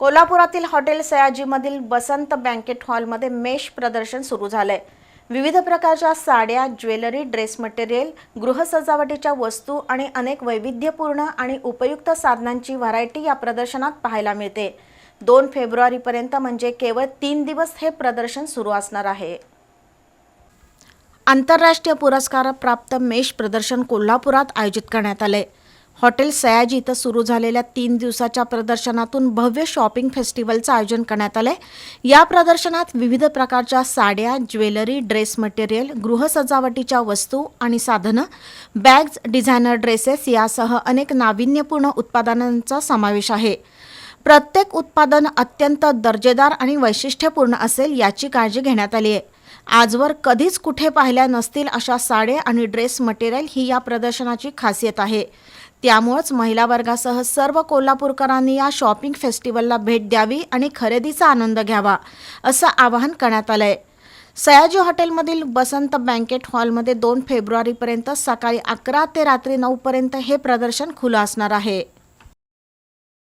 कोल्हापुरातील hotel सयाजीमधील Basant banquet हॉलमध्ये मेष प्रदर्शन सुरू झालंय. विविध प्रकारच्या साड्या ज्वेलरी ड्रेस मटेरियल गृहसजावटीच्या वस्तू आणि अनेक वैविध्यपूर्ण आणि उपयुक्त साधनांची व्हरायटी या प्रदर्शनात पाहायला मिळते. दोन फेब्रुवारीपर्यंत म्हणजे केवळ तीन दिवस हे प्रदर्शन सुरू असणार आहे. आंतरराष्ट्रीय पुरस्कार प्राप्त मेष प्रदर्शन कोल्हापुरात आयोजित करण्यात आले हॉटेल सयाजी इथं सुरू झालेल्या तीन दिवसाच्या प्रदर्शनातून भव्य शॉपिंग फेस्टिवलचं आयोजन करण्यात आलंय. या प्रदर्शनात विविध प्रकारच्या साड्या ज्वेलरी ड्रेस मटेरियल गृहसजावटीच्या वस्तू आणि साधनं बॅग्ज डिझायनर ड्रेसेस यासह अनेक नाविन्यपूर्ण उत्पादनांचा समावेश आहे. प्रत्येक उत्पादन अत्यंत दर्जेदार आणि वैशिष्ट्यपूर्ण असेल याची काळजी घेण्यात आली आहे. आजवर कधीच कुठे पाहिल्या नसतील अशा साड्या आणि ड्रेस मटेरियल ही या प्रदर्शनाची खासियत आहे. त्यामुळंच महिला वर्गासह सर्व कोल्हापूरकरांनी या शॉपिंग फेस्टिवलला भेट द्यावी आणि खरेदीचा आनंद घ्यावा असं आवाहन करण्यात आलंय. सयाजी हॉटेलमधील बसंत बँकेट हॉलमध्ये दोन फेब्रुवारीपर्यंत सकाळी अकरा ते रात्री नऊपर्यंत हे प्रदर्शन खुलं असणार आहे.